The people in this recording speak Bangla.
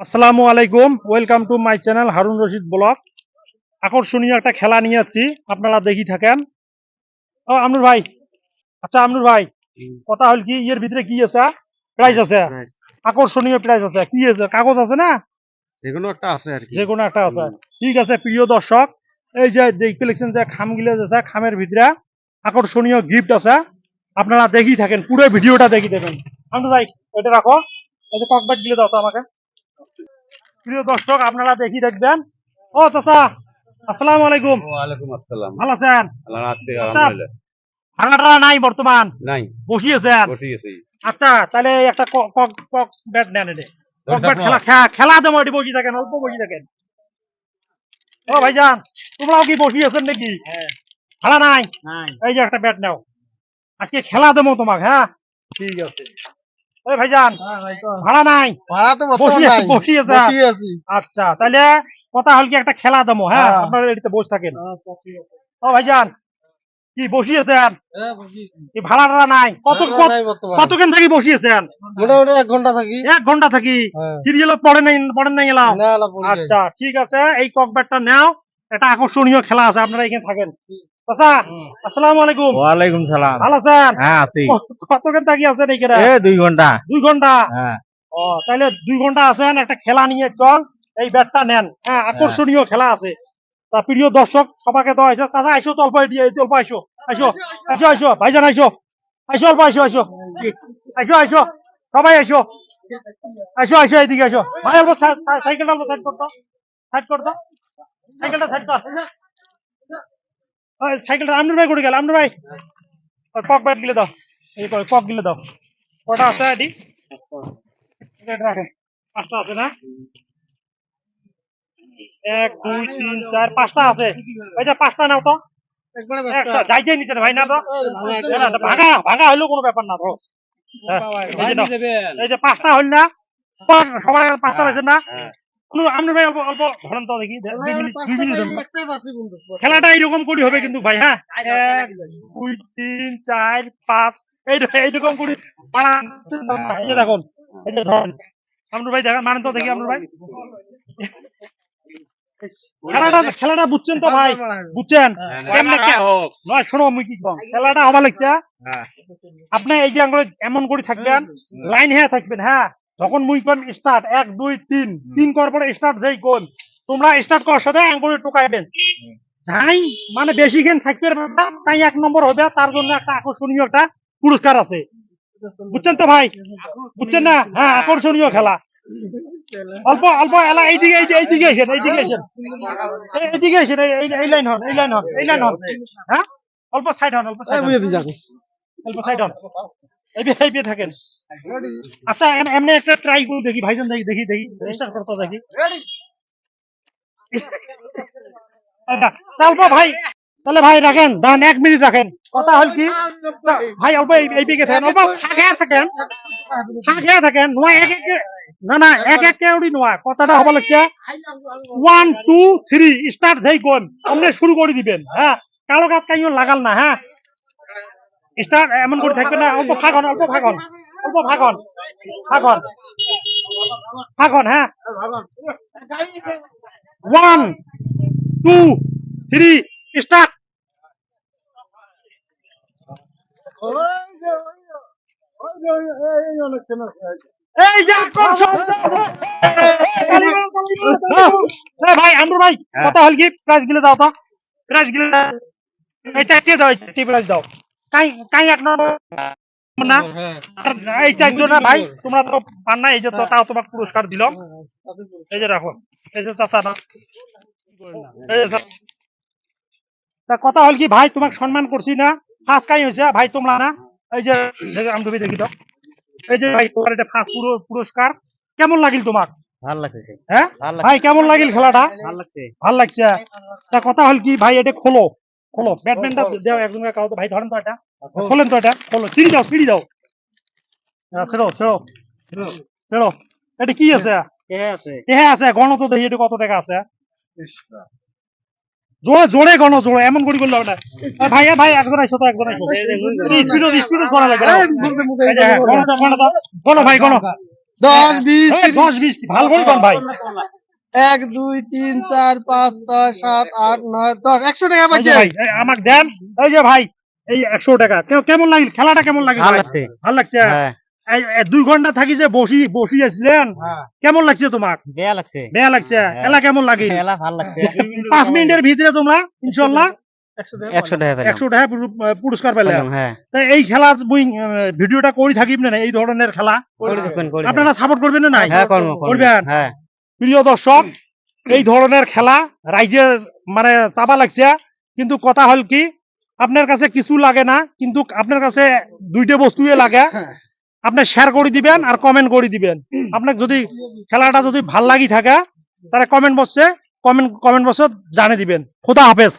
আসসালামু আলাইকুম welcome to my channel Harun Rashid vlog. আকর্ষণীয় একটা খেলা নিয়ে যাচ্ছি আপনারা দেখি থাকেন। ও আমনুর ভাই। আচ্ছা আমনুর ভাই কথা হল কি এর ভিতরে কি আছে প্রাইস আছে। আকর্ষণীয় প্রাইস আছে। কি আছে? কাগজ আছে না? যেকোনো একটা আছে আর কি। যে কোনো একটা আছে। ঠিক আছে প্রিয় দর্শক এই যে দেখতে লিখছেন যে খামগুলো আছে খামের ভিতরে আকর্ষণীয় গিফট আছে। আপনারা দেখি থাকেন পুরো ভিডিওটা দেখি থাকেন। আমনুর ভাই এটা রাখো। এই যে ককবাট গিলে দাও তো আমাকে। প্রিয় দর্শক আপনারা দেখি দেখবেন। ও চাচা আসসালামু আলাইকুম। ওয়ালাইকুম আসসালাম। ভালো আছেন। আলহামদুলিল্লাহ। ভাড়াটা নাই বর্তমান? নাই। বসিয়েছেন বসে গেছি আচ্ছা তাহলে একটা কক কক ব্যাট নেন এটা কক ব্যাট খেলা খেলা দেবো এটি বসি থাকেন অল্প বসি থাকেন। ও ভাইজান তোমরাও কি বসি বসিয়েছেন নাকি? খেলা নাই? এই যে একটা ব্যাট নাও। আজকে খেলা দেবো তোমাকে হ্যাঁ? ঠিক আছে। ভাইজান ভাড়া নাই। ভাড়া তো বসিয়ে আচ্ছা তাহলে কথা হল কি একটা খেলা দেবো হ্যাঁ? হ্যাঁ। আপনারা এটিতে বসে থাকেন। ও ভাইজান কি বসিয়েছেন? কি ভাড়া টাড়া নাই? কত কত কতক্ষণ থাকি বসিয়েছেন? মোটামুটি এক ঘণ্টা থাকি। এক ঘণ্টা থাকি? হ্যাঁ। সিরিয়ালত পড়ে নাই পড়েন নাই এলাম। আচ্ছা ঠিক আছে এই কক ককব্যাটটা নাও। এটা আকর্ষণীয় খেলা আছে আপনারা এখানে থাকেন। আচ্ছা আসসালামু আলাইকুম। ওয়ালাইকুম সালাম। ভালো আছেন? হ্যাঁ আছি। ক- আছেন এইখানে এ দুই ঘণ্টা। দুই ঘণ্টা? হ্যাঁ। ও তাহলে দুই ঘণ্টা আছেন একটা খেলা নিয়ে চল এই ব্যাটটা নেন। হ্যাঁ আকর্ষণীয় খেলা আছে। তা প্রিয় দর্শক সবাইকে তো আইসো চাচা আইসো তো অল্প দিয়ে অল্প আইসো আইসো আইসো আইসো ভাইজান আইসো আইসো অল্প আইসো আইসো আইসো আইসো সবাই আইসো আইসো আইসো এইদিকে আইসো। ভাই অল্প সাই- সাই- সাইকেলটা অল্প সাইড করতো সাইড করতো সাইকেলটা সাইড কর সাইকেলটা আমনুর ভাই করে গেল আমনুর ভাই। ওই কক ব্যাট গিলে দাও। এই কক গিলে দাও। কটা আছে এটি পাঁচটা আছে না? এক দুই তিন চার পাঁচটা আছে। ওই যে পাঁচটা নাও তো। যাই যাই নিচে ভাই না তো? ভাগা ভাগা হইলেও কোনো ব্যাপার না তো। হ্যাঁ, এই যে পাঁচটা হইল না? সবার- সবাই পাঁচটা হয়েছে না? ভাই অল্প অল্প ধরেন তো দেখি। খেলাটা এইরকম করি হবে কিন্তু ভাই হ্যাঁ? এক দুই তিন চার পাঁচ এই এইরকম করি। দেখুন এই যে ধরেন। আপনার ভাই দেখেন মানেন তো দেখি ভাই। খেলাটা খেলাটা বুঝছেন তো ভাই? বুঝছেন? নয় শোনো মুই কি কম? খেলাটা হবা লাগছে। আপনি এই যে আঙ্গুলে এমন করে থাকবেন লাইন হ্যাঁ থাকবেন হ্যাঁ? যখন মুই কম স্টার্ট এক দুই তিন। তিন করার পরে স্টার্ট যেই কোন তোমরা স্টার্ট করার সাথে আঙ্গুলে টোকাইবেন যাই মানে বেশি খেন থাকবে না, তাই এক নম্বর হবে তার জন্য একটা আকর্ষণীয় একটা পুরস্কার আছে। বুঝছেন তো ভাই? বুঝছেন না? হ্যাঁ আকর্ষণীয় খেলা। অল্প অল্প এলা এইদিকে এইদিকে এইদিকে এসেন এইদিকে এসেন এই- এইদিকে এসেন এই- লাইন হন এই লাইন হন এই লাইন হন। হ্যাঁ? অল্প সাইড হন অল্প সাইড দিই অল্প সাইড হন। থাকেন। আচ্ছা এমনি একটা ট্রাই করে দেখি ভাইজান দেখি দেখি দেখি স্টার্ট করতে দেখি। অল্প ভাই তাহলে ভাই রাখেন দান এক মিনিট রাখেন। কথা হল কি? ভাই অল্প এই এই দিকে থাকেন অল্প ফাঁকে থাকেন ফাঁকে থাকেন নোয়া এক এক না না এক এক নোয়া কথাটা হবা লাগছে ওয়ান টু থ্রি স্টার্ট যেই কোন আপনি শুরু করে দিবেন হ্যাঁ? কালো কাজ কাইও লাগাল না হ্যাঁ? স্টার্ট এমন করে থাকবে না অল্প ফাঁকন অল্প ফাঁকন অল্প ফাঁকন ফাঁকন ফাঁকন হ্যাঁ। ওয়ান টু থ্রি স্টার্ট এই যে ভাই আন্দুর ভাই কত হল কি প্রাইস গিলে দাও তো। প্রাইস গিলে এই চারটে দাও এই চারটে প্রাইস দাও। কাই কাই এক নম্বর? না? এই চারজন না ভাই তোমরা তো পান না এই যে তাও তোমাকে পুরস্কার দিলাম। এই যে রাখো। এই যে চাচা না। তা কথা হল কি ভাই তোমাকে সম্মান করছি না। ফার্স্ট কাই হয়েছে ভাই তোমরা না। এই যে আমি দেখি দাও এই যে ভাই তোমার এটা ফার্স্ট পুরস্কার। কেমন লাগিল তোমাক? ভালো লাগছে। হ্যাঁ? ভাই কেমন লাগিল খেলাটা? ভালো লাগছে। ভালো লাগছে। তা কথা হল কি ভাই এটা খোলো। খোলো। ব্যাডমিন্টন দাও একজন কাউ তো ভাই ধরেন তো এটা। খোলেন তো এটা খোলো। চিড়ি দাও চিড়ি দাও। হ্যাঁ, ছেড়ো ছেড়ো ছেড়ো এটা কি আছে? হ্যাঁ আছে? গণ তো দেখি এটা কত টাকা আছে? জোরে জোরে গণ জোরে এমন করি করলে না। ভাই ভাই একজন আইসো তো একজন আইসো। স্পিড স্পিড করা লাগবে না। এই মুখে মুখে এই যে, গণ দাও, গণ দাও। গণ ভাই গণ। দশ বিশ দশ বিশ ভালো করে কর ভাই। এক দুই তিন চার পাঁচ ছয় সাত আট নয় দশ। একশো টাকা এই ভাই আমাকে দেন। এই যে ভাই এই একশো টাকা। কেমন লাগল খেলাটা কেমন লাগল ভালো? লাগছে। ভালো লাগছে? হ্যাঁ। দুই ঘণ্টা থাকি যে বসি বসি আসলেন কেমন লাগছে তোমার? বেয়া লাগছে। বেয়া লাগছে। এলা কেমন লাগে? খেলা ভালো লাগছে। পাঁচ মিনিটের ভিতরে তোমরা ইনশাল্লাহ একশো টাকা পুরস্কার পেলাম, হ্যাঁ। এই খেলা মুই আহ, ভিডিওটা করে থাকিব না? এই ধরনের খেলা? করে দেখবেন করে আপনারা সাপোর্ট করবেন না? নাই হ্যাঁ করবেন? হ্যাঁ। প্রিয় দর্শক এই ধরনের খেলা রাইজে মানে চাপা লাগছে। কিন্তু কথা হল কি আপনার কাছে কিছু লাগে না কিন্তু আপনার কাছে দুইটা বস্তুই লাগে। আপনি শেয়ার করে দিবেন আর কমেন্ট করে দিবেন। আপনার যদি খেলাটা যদি ভালো লাগি থাকে তারা কমেন্ট বসছে কমেন্ট কমেন্ট বক্সে জানিয়ে দিবেন। খোদা হাফেজ।